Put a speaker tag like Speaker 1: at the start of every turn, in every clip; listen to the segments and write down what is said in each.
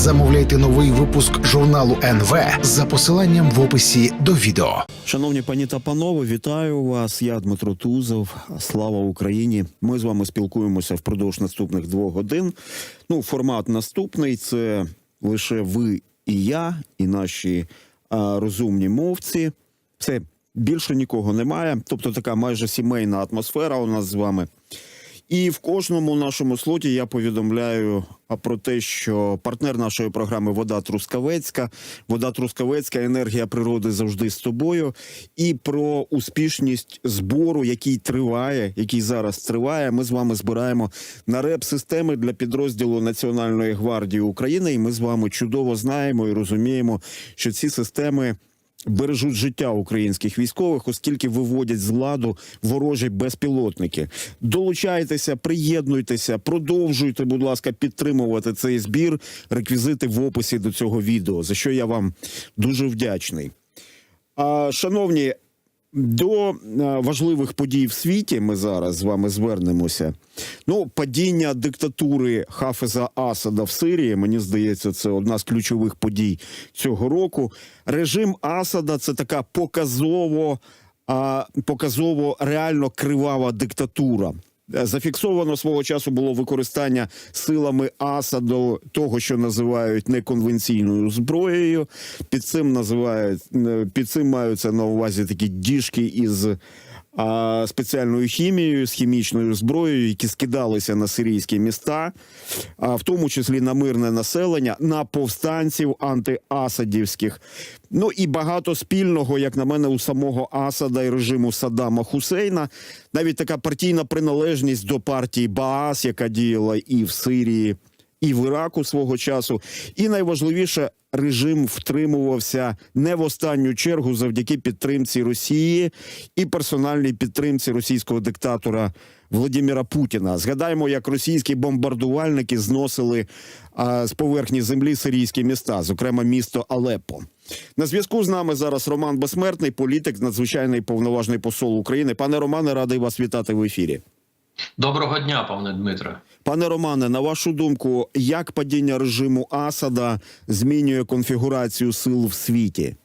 Speaker 1: Замовляйте новий випуск журналу НВ за посиланням в описі до відео.
Speaker 2: Шановні пані та панове, вітаю вас. Я Дмитро Тузов. Слава Україні. Ми з вами спілкуємося впродовж наступних двох годин. Ну, формат наступний це лише ви і я, і наші а, розумні мовці. Це більше нікого немає. Тобто така майже сімейна атмосфера у нас з вами. І в кожному нашому слоті я повідомляю про те, що партнер нашої програми Вода Трускавецька, вода Трускавецька, енергія природи завжди з тобою. І про успішність збору, який триває, який зараз триває. Ми з вами збираємо на реп системи для підрозділу Національної гвардії України. І ми з вами чудово знаємо і розуміємо, що ці системи бережуть життя українських військових, оскільки виводять з ладу ворожі безпілотники. Долучайтеся, приєднуйтеся, продовжуйте, будь ласка, підтримувати цей збір. Реквізити в описі до цього відео, за що я вам дуже вдячний. А, шановні, до е, важливих подій в світі ми зараз з вами звернемося. Ну, падіння диктатури Хафеза Асада в Сирії, мені здається, це одна з ключових подій цього року. Режим Асада це така показово, показово реально кривава диктатура. Е, Зафіксовано свого часу було використання силами Асаду того, що називають неконвенційною зброєю. Під цим називають е, під цим маються на увазі такі діжки із а, спеціальною хімією, з хімічною зброєю, які скидалися на сирійські міста, а в тому числі на мирне населення, на повстанців антиасадівських. Ну і багато спільного, як на мене, у самого Асада і режиму Саддама Хусейна. Навіть така партійна приналежність до партії Баас, яка діяла і в Сирії, і в Іраку свого часу. І найважливіше, режим втримувався не в останню чергу завдяки підтримці Росії і персональній підтримці російського диктатора Владимира Путіна. Згадаємо, як російські бомбардувальники зносили а, з поверхні землі сирійські міста, зокрема місто Алеппо. На зв'язку з нами зараз Роман Безсмертний, політик, надзвичайний повноважний посол України. Пане Романе, радий вас вітати в ефірі.
Speaker 3: Доброго дня, пане Дмитре.
Speaker 2: Пане Романе, на вашу думку, як падіння режиму Асада змінює конфігурацію сил в світі?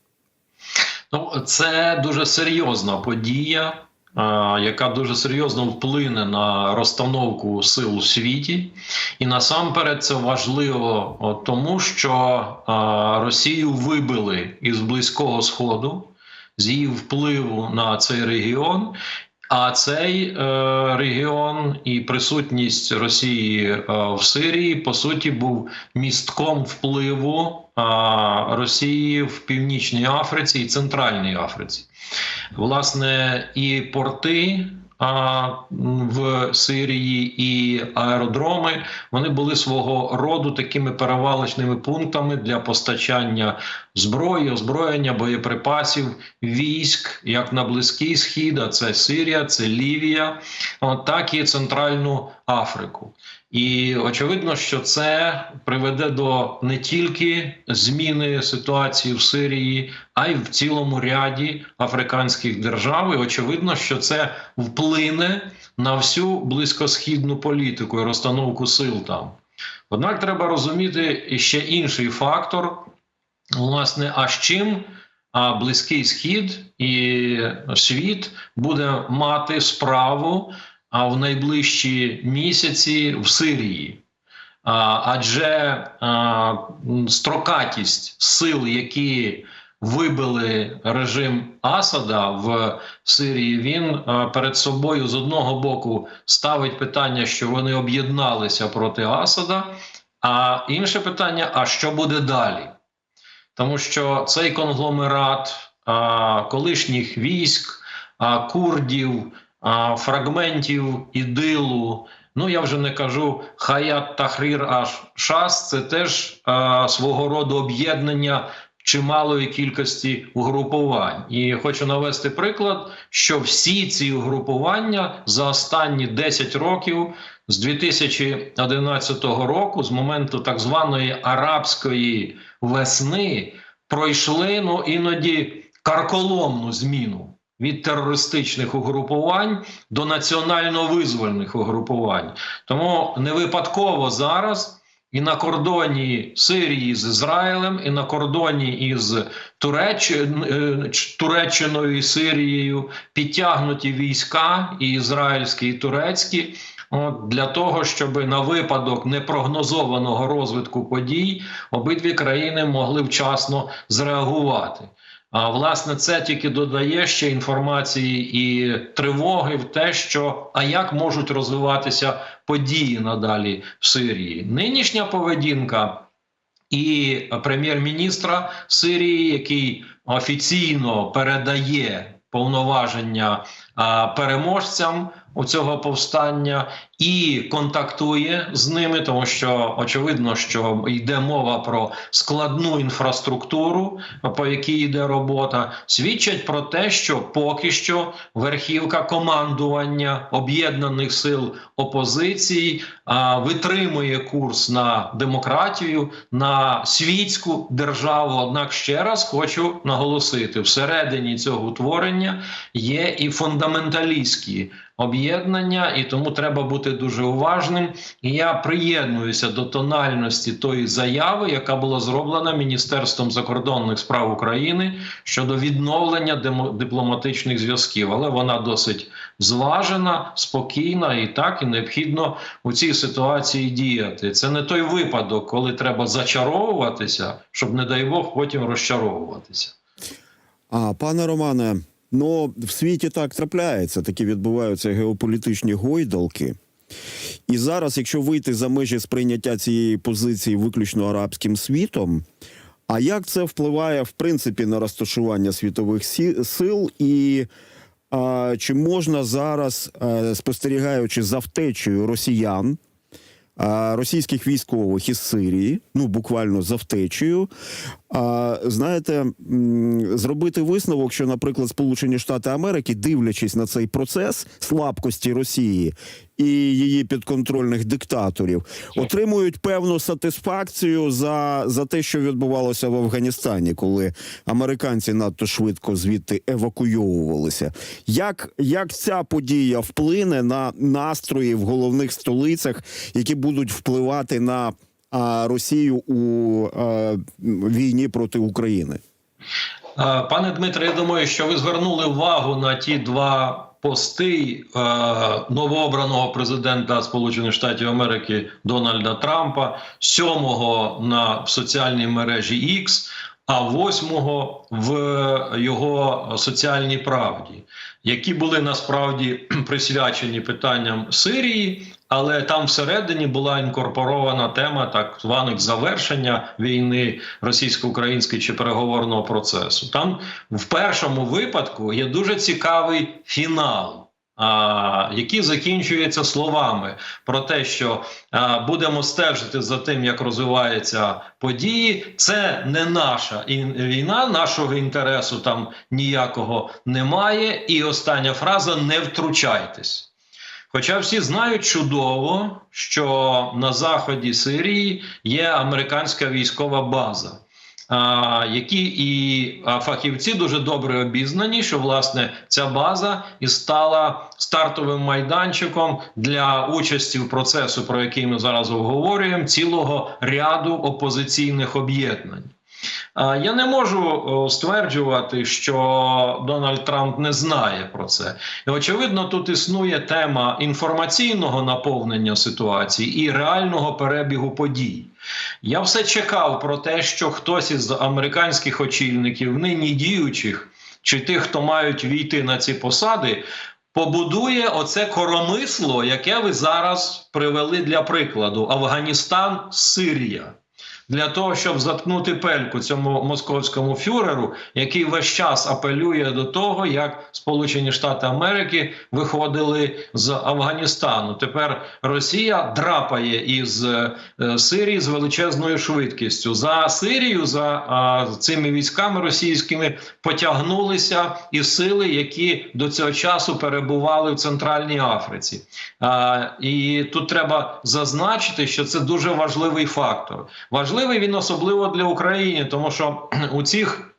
Speaker 3: Ну, це дуже серйозна подія, а, яка дуже серйозно вплине на розстановку сил у світі. І насамперед це важливо тому, що а, Росію вибили із Близького Сходу з її впливу на цей регіон. А цей е, регіон і присутність Росії е, в Сирії по суті був містком впливу е, Росії в Північній Африці і Центральній Африці. Власне, і порти в Сирії і аеродроми вони були свого роду такими перевалочними пунктами для постачання зброї, озброєння, боєприпасів, військ як на Близький Схід, а це Сирія, це Лівія, так і Центральну Африку. І очевидно, що це приведе до не тільки зміни ситуації в Сирії, а й в цілому ряді африканських держав. І очевидно, що це вплине на всю близькосхідну політику і розстановку сил там. Однак треба розуміти ще інший фактор. Власне, а з чим а, Близький Схід і світ буде мати справу а, в найближчі місяці в Сирії? Адже строкатість сил, які вибили режим Асада в Сирії, він перед собою з одного боку ставить питання, що вони об'єдналися проти Асада. А інше питання: а що буде далі? Тому що цей конгломерат колишніх військ, курдів, фрагментів ідилу. Ну я вже не кажу Хаят Тахрір аж Шас, це теж а, свого роду об'єднання чималої кількості угрупувань. І хочу навести приклад, що всі ці угрупування за останні 10 років. З 2011 року, з моменту так званої арабської весни, пройшли ну іноді карколомну зміну від терористичних угрупувань до національно-визвольних угрупувань. Тому не випадково зараз і на кордоні Сирії з Ізраїлем, і на кордоні із Туреч... е, Туреччиною і Сирією підтягнуті війська, і ізраїльські, і турецькі. Для того, щоб на випадок непрогнозованого розвитку подій обидві країни могли вчасно зреагувати. А власне це тільки додає ще інформації і тривоги в те, що а як можуть розвиватися події надалі в Сирії. Нинішня поведінка і прем'єр-міністра Сирії, який офіційно передає повноваження переможцям цього повстання і контактує з ними, тому що очевидно, що йде мова про складну інфраструктуру, по якій йде робота, свідчать про те, що поки що верхівка командування об'єднаних сил опозиції а, витримує курс на демократію, на світську державу. Однак ще раз хочу наголосити: всередині цього утворення є і фундаменталістські об'єднання, і тому треба бути дуже уважним. І я приєднуюся до тональності тої заяви, яка була зроблена Міністерством закордонних справ України щодо відновлення дипломатичних зв'язків. Але вона досить зважена, спокійна і так і необхідно у цій ситуації діяти. Це не той випадок, коли треба зачаровуватися, щоб, не дай Бог, потім розчаровуватися.
Speaker 2: А пане Романе, ну в світі так трапляється, такі відбуваються геополітичні гойдалки. І зараз, якщо вийти за межі сприйняття цієї позиції виключно арабським світом, а як це впливає в принципі на розташування світових сил, і а, чи можна зараз, е, спостерігаючи за втечею росіян, а, російських військових із Сирії, ну буквально за втечею. А, знаєте, зробити висновок, що, наприклад, Сполучені Штати Америки, дивлячись на цей процес слабкості Росії і її підконтрольних диктаторів, отримують певну сатисфакцію за, за те, що відбувалося в Афганістані, коли американці надто швидко звідти евакуйовувалися. Як, як ця подія вплине на настрої в головних столицях, які будуть впливати на Росію у війні проти України?
Speaker 3: Е, Пане Дмитре, я думаю, що ви звернули увагу на ті два пости е, новообраного президента Сполучених Штатів Америки Дональда Трампа, сьомого на в соціальній мережі X, а восьмого в його соціальній правді, які були насправді присвячені питанням Сирії. Але там всередині була інкорпорована тема так званих завершення війни російсько-української чи переговорного процесу. Там в першому випадку є дуже цікавий фінал. А, який закінчується словами про те, що будемо стежити за тим, як розвиваються події. Це не наша війна, нашого інтересу там ніякого немає. І остання фраза не втручайтесь. Хоча всі знають чудово, що на заході Сирії є американська військова база, а, які і фахівці дуже добре обізнані, що власне ця база і стала стартовим майданчиком для участі в процесу, про який ми зараз обговорюємо, цілого ряду опозиційних об'єднань. Я не можу стверджувати, що Дональд Трамп не знає про це. І очевидно, тут існує тема інформаційного наповнення ситуації і реального перебігу подій. Я все чекав про те, що хтось із американських очільників, нині діючих, чи тих, хто мають війти на ці посади, побудує оце коромисло, яке ви зараз привели для прикладу: Афганістан, Сирія для того, щоб заткнути пельку цьому московському фюреру, який весь час апелює до того, як Сполучені Штати Америки виходили з Афганістану. Тепер Росія драпає із е, Сирії з величезною швидкістю. За Сирію, за цими військами російськими потягнулися і сили, які до цього часу перебували в Центральній Африці. І тут треба зазначити, що це дуже важливий фактор. Важливий він особливо для України, тому що у цих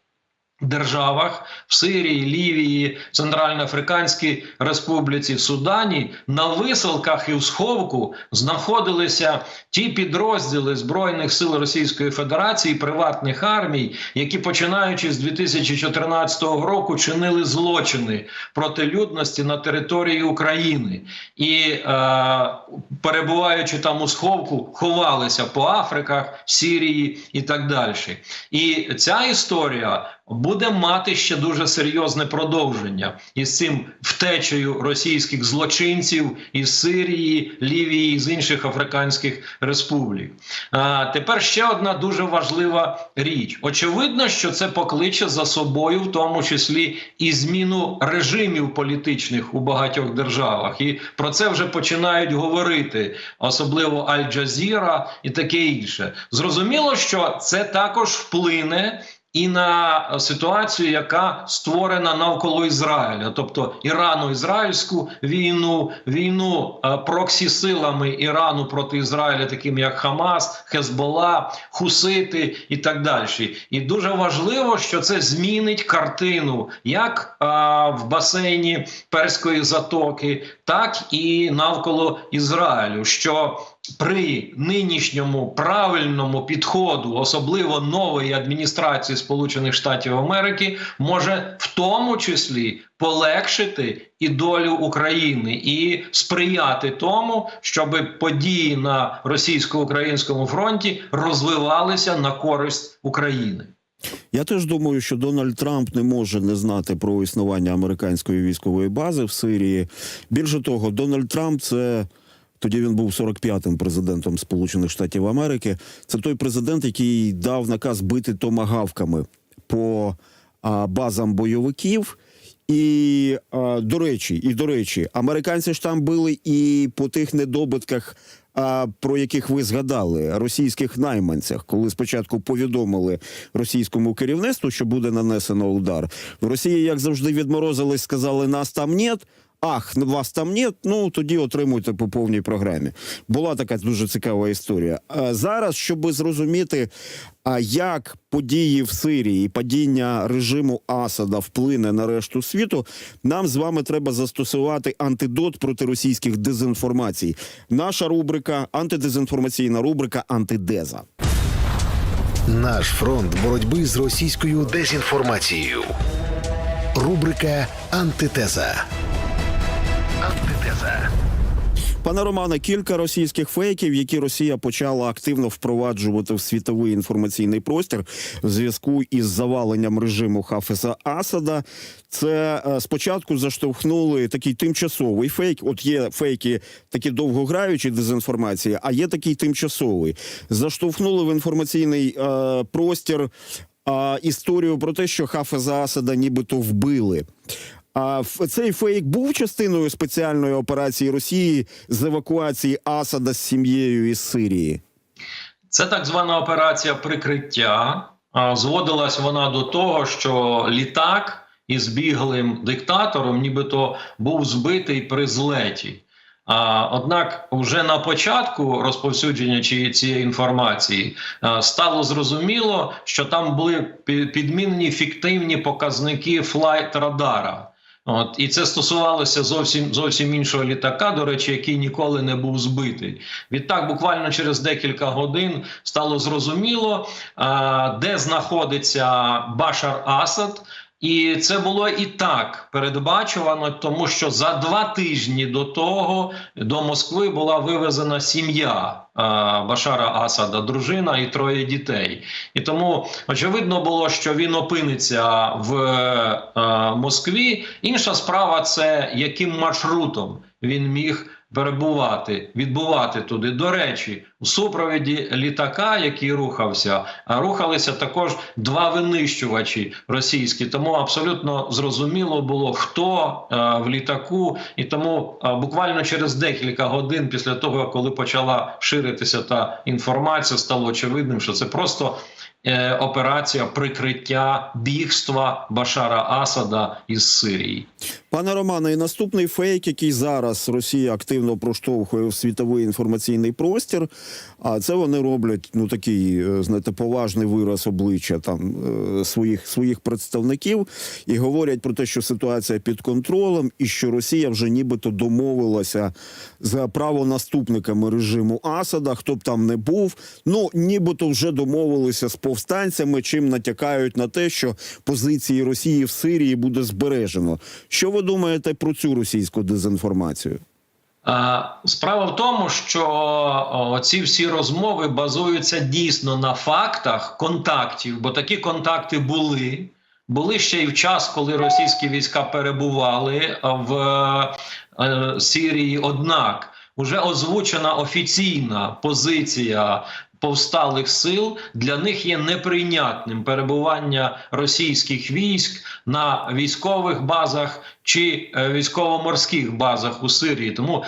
Speaker 3: державах в Сирії, Лівії, Центральноафриканській Республіці, в Судані на висилках і в сховку знаходилися ті підрозділи збройних сил Російської Федерації, приватних армій, які починаючи з 2014 року чинили злочини проти людності на території України і е, перебуваючи там у сховку, ховалися по Африках, Сірії і так далі. І ця історія буде мати ще дуже серйозне продовження із цим втечею російських злочинців із Сирії, Лівії з інших африканських республік. А тепер ще одна дуже важлива річ. Очевидно, що це покличе за собою, в тому числі і зміну режимів політичних у багатьох державах, і про це вже починають говорити, особливо Аль-Джазіра і таке інше. Зрозуміло, що це також вплине і на ситуацію, яка створена навколо Ізраїля, тобто Ірано-ізраїльську війну, війну е, проксі силами Ірану проти Ізраїля, таким як Хамас, Хезбола, Хусити і так далі. І дуже важливо, що це змінить картину як е, в басейні Перської затоки, так і навколо Ізраїлю. що при нинішньому правильному підходу, особливо нової адміністрації Сполучених Штатів Америки, може в тому числі полегшити і долю України і сприяти тому, щоб події на російсько-українському фронті розвивалися на користь України.
Speaker 2: Я теж думаю, що Дональд Трамп не може не знати про існування американської військової бази в Сирії. Більше того, Дональд Трамп це. Тоді він був 45-м президентом Сполучених Штатів Америки. Це той президент, який дав наказ бити томагавками по а, базам бойовиків. І а, до речі, і до речі, американці ж там били і по тих недобитках, а, про яких ви згадали, російських найманцях, коли спочатку повідомили російському керівництву, що буде нанесено удар. В Росії, як завжди, відморозились, сказали, нас там нет. Ах, вас там нет, ну тоді отримуйте по повній програмі. Була така дуже цікава історія. А зараз, щоб зрозуміти, а як події в Сирії і падіння режиму Асада вплине на решту світу, нам з вами треба застосувати антидот проти російських дезінформацій. Наша рубрика антидезінформаційна рубрика Антидеза.
Speaker 1: Наш фронт боротьби з російською дезінформацією. Рубрика Антитеза. Антитеза.
Speaker 2: Пане Романе, кілька російських фейків, які Росія почала активно впроваджувати в світовий інформаційний простір в зв'язку із заваленням режиму Хафеза Асада. Це е, спочатку заштовхнули такий тимчасовий фейк. От є фейки такі довгограючі дезінформації, а є такий тимчасовий. Заштовхнули в інформаційний е, простір е, історію про те, що Хафеза Асада нібито вбили. А цей фейк був частиною спеціальної операції Росії з евакуації Асада з сім'єю із Сирії.
Speaker 3: Це так звана операція прикриття. Зводилась вона до того, що літак із біглим диктатором, нібито був збитий при злеті. А, однак, вже на початку розповсюдження цієї інформації стало зрозуміло, що там були пі- підмінені фіктивні показники флайт радара. От і це стосувалося зовсім зовсім іншого літака, до речі, який ніколи не був збитий. Відтак, буквально через декілька годин стало зрозуміло, де знаходиться Башар Асад. І це було і так передбачувано, тому що за два тижні до того до Москви була вивезена сім'я Башара Асада, дружина і троє дітей. І тому очевидно було, що він опиниться в е, Москві. Інша справа це яким маршрутом він міг перебувати, відбувати туди. До речі, у супровіді літака, який рухався, а рухалися також два винищувачі російські. Тому абсолютно зрозуміло було, хто е, в літаку, і тому е, буквально через декілька годин після того, коли почала ширитися та інформація, стало очевидним, що це просто. е, Операція прикриття бігства Башара Асада із Сирії.
Speaker 2: Пане Романе, і наступний фейк, який зараз Росія активно проштовхує в світовий інформаційний простір, А це вони роблять ну такий, е, знаєте, поважний вираз обличчя там е, своїх своїх представників і говорять про те, що ситуація під контролем, і що Росія вже нібито домовилася за правонаступниками режиму Асада, хто б там не був. Ну нібито вже домовилися з повстанцями, чим натякають на те, що позиції Росії в Сирії буде збережено. Що ви думаєте про цю російську дезінформацію?
Speaker 3: Е, Справа в тому, що ці всі розмови базуються дійсно на фактах контактів, бо такі контакти були. Були ще й в час, коли російські війська перебували в е, Сирії. Однак вже озвучена офіційна позиція повсталих сил для них є неприйнятним перебування російських військ на військових базах чи е, військово-морських базах у Сирії. Тому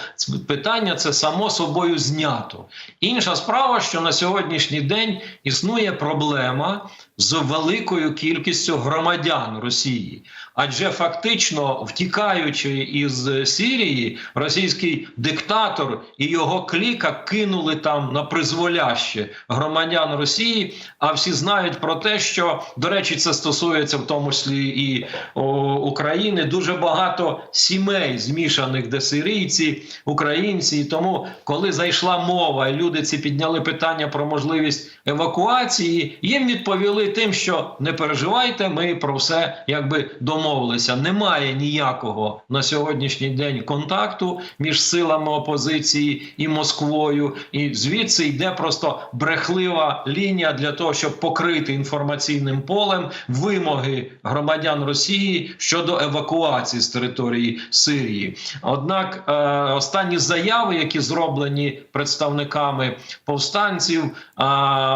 Speaker 3: питання це само собою знято. Інша справа, що на сьогоднішній день існує проблема з великою кількістю громадян Росії, адже фактично втікаючи із Сирії, російський диктатор і його кліка кинули там на призволяще громадян Росії. А всі знають про те, що до речі, це стосується в тому числі і о, України. Дуже багато сімей змішаних, де сирійці, українці. І тому, коли зайшла мова, і люди ці підняли питання про можливість евакуації, їм відповіли тим, що не переживайте, ми про все якби домовилися. Немає ніякого на сьогоднішній день контакту між силами опозиції і Москвою, і звідси йде просто брехлива лінія для того, щоб покрити інформаційним полем вимоги громадян Росії щодо евакуації з території Сирії. Однак е, останні заяви, які зроблені представниками повстанців, е,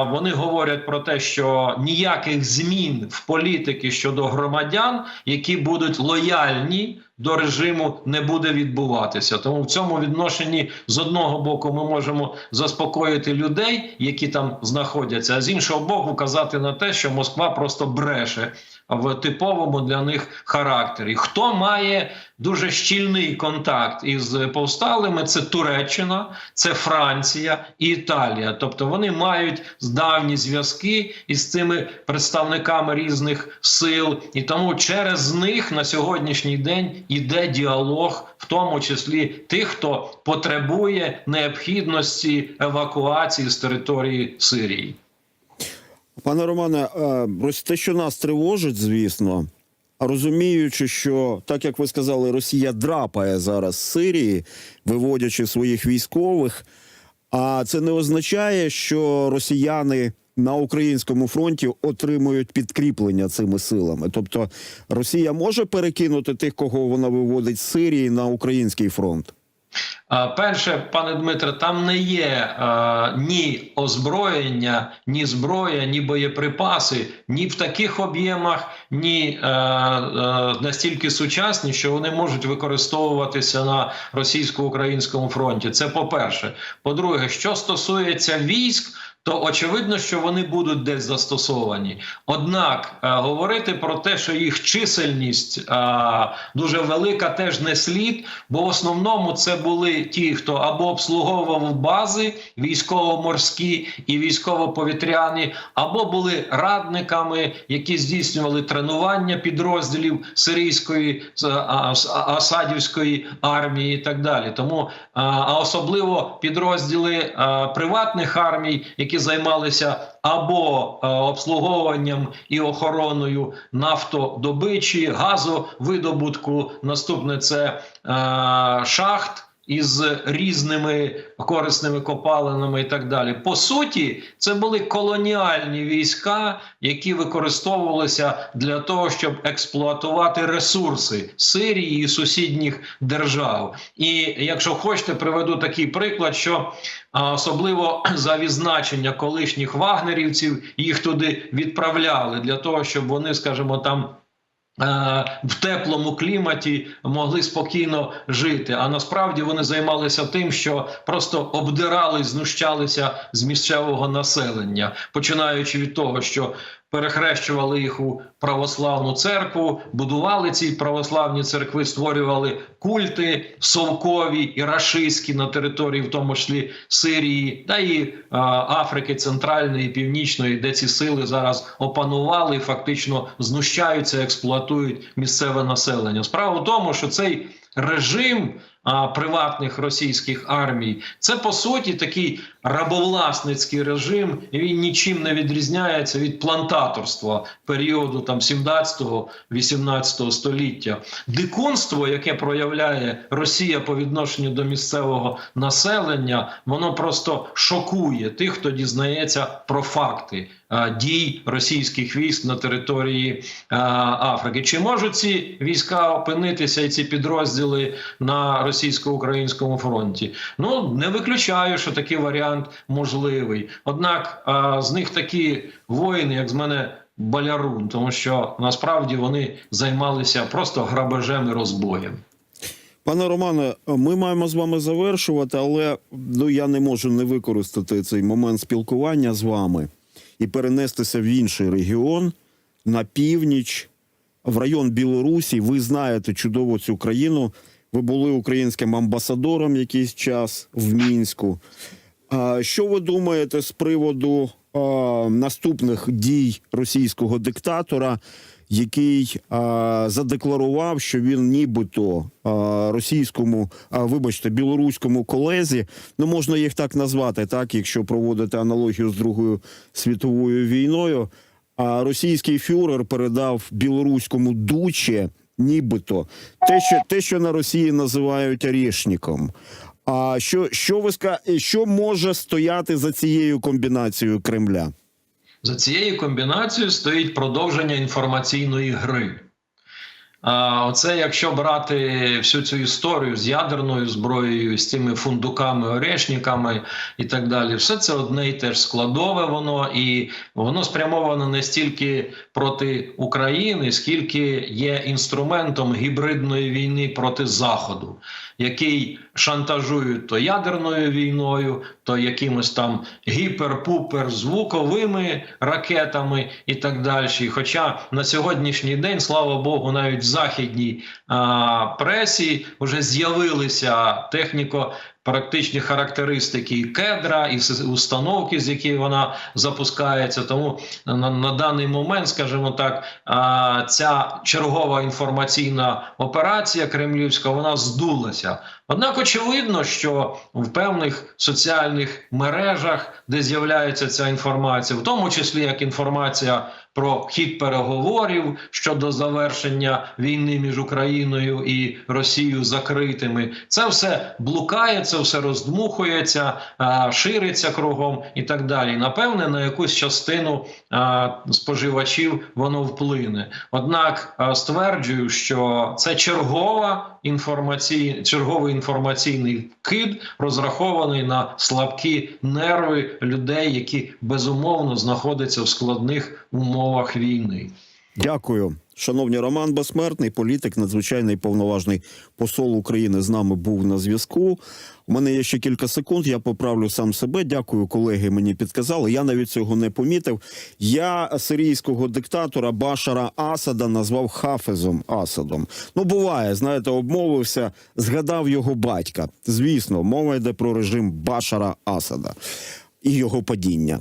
Speaker 3: вони говорять про те, що ніяких змін в політики щодо громадян, які будуть лояльні. До режиму не буде відбуватися, тому в цьому відношенні з одного боку ми можемо заспокоїти людей, які там знаходяться, а з іншого боку, казати на те, що Москва просто бреше в типовому для них характері. Хто має дуже щільний контакт із повсталими? Це Туреччина, це Франція і Італія. Тобто вони мають давні зв'язки із цими представниками різних сил, і тому через них на сьогоднішній день іде діалог, в тому числі тих, хто потребує необхідності евакуації з території Сирії.
Speaker 2: Пане Романе, е, те, що нас тривожить, звісно, розуміючи, що так як ви сказали, Росія драпає зараз з Сирії, виводячи своїх військових. А це не означає, що росіяни на українському фронті отримують підкріплення цими силами. Тобто Росія може перекинути тих, кого вона виводить з Сирії на український фронт.
Speaker 3: А, Перше, пане Дмитре, там не є е, ні озброєння, ні зброя, ні боєприпаси, ні в таких об'ємах, ні е, е, настільки сучасні, що вони можуть використовуватися на російсько-українському фронті. Це по-перше. По-друге, що стосується військ. То очевидно, що вони будуть десь застосовані. Однак е, говорити про те, що їх чисельність е, дуже велика, теж не слід, бо в основному це були ті, хто або обслуговував бази військово-морські і військово-повітряні, або були радниками, які здійснювали тренування підрозділів сирійської асадівської армії, і так далі. Тому а, а особливо підрозділи приватних армій, які займалися або а, обслуговуванням і охороною нафтодобичі, газовидобутку. Наступне це а, шахт. Із різними корисними копалинами і так далі. По суті, це були колоніальні війська, які використовувалися для того, щоб експлуатувати ресурси Сирії і сусідніх держав. І якщо хочете, приведу такий приклад, що особливо за відзначення колишніх вагнерівців їх туди відправляли для того, щоб вони, скажімо, там. Е, В теплому кліматі могли спокійно жити. А насправді вони займалися тим, що просто обдирали, знущалися з місцевого населення, починаючи від того, що перехрещували їх у православну церкву, будували ці православні церкви, створювали культи совкові і рашистські на території, в тому числі Сирії, та і а, Африки Центральної і Північної, де ці сили зараз опанували і фактично знущаються, експлуатують місцеве населення. Справа в тому, що цей режим а, приватних російських армій це по суті такий рабовласницький режим, і він нічим не відрізняється від плантаторства періоду там 17-18 століття. Дикунство, яке проявляє Росія по відношенню до місцевого населення, воно просто шокує тих, хто дізнається про факти дій російських військ на території Африки. Чи можуть ці війська опинитися і ці підрозділи на російсько-українському фронті? Ну не виключаю, що такий варіант можливий. Однак з них такі воїни, як з мене. Балярун, тому що насправді вони займалися просто грабежем і розбоєм.
Speaker 2: Пане Романе, ми маємо з вами завершувати, але ну я не можу не використати цей момент спілкування з вами і перенестися в інший регіон на північ, в район Білорусі. Ви знаєте чудово цю країну. Ви були українським амбасадором якийсь час в мінську. Що ви думаєте з приводу наступних дій російського диктатора, який а, задекларував, що він нібито а, російському, а, вибачте, білоруському колезі, ну можна їх так назвати, так, якщо проводити аналогію з Другою світовою війною. А російський фюрер передав білоруському дуче, нібито те, що те, що на Росії називають орішником. А що, що ви що може стояти за цією комбінацією Кремля?
Speaker 3: За цією комбінацією стоїть продовження інформаційної гри. А оце якщо брати всю цю історію з ядерною зброєю, з цими фундуками, орешниками і так далі, все це одне і те ж складове воно, і воно спрямовано не стільки проти України, скільки є інструментом гібридної війни проти Заходу, який шантажують то ядерною війною, то якимось там гіпер-пупер звуковими ракетами і так далі. Хоча на сьогоднішній день, слава Богу, навіть в західній а, пресі вже з'явилися техніко. Практичні характеристики кедра і установки, з якої вона запускається. Тому на, на даний момент, скажімо так, ця чергова інформаційна операція кремлівська вона здулася. Однак очевидно, що в певних соціальних мережах, де з'являється ця інформація, в тому числі як інформація про хід переговорів щодо завершення війни між Україною і Росією закритими, це все блукає, це все роздмухується, шириться кругом і так далі. Напевне, на якусь частину споживачів воно вплине. Однак стверджую, що це чергова інформацій, черговий інформаційний вкид, розрахований на слабкі нерви людей, які безумовно знаходяться в складних умовах війни.
Speaker 2: Дякую. Шановні Роман Безсмертний, політик, надзвичайний повноважний посол України з нами був на зв'язку. У мене є ще кілька секунд. Я поправлю сам себе. Дякую, колеги. Мені підказали. Я навіть цього не помітив. Я сирійського диктатора Башара Асада назвав Хафезом Асадом. Ну, буває, знаєте, обмовився, згадав його батька. Звісно, мова йде про режим Башара Асада і його падіння.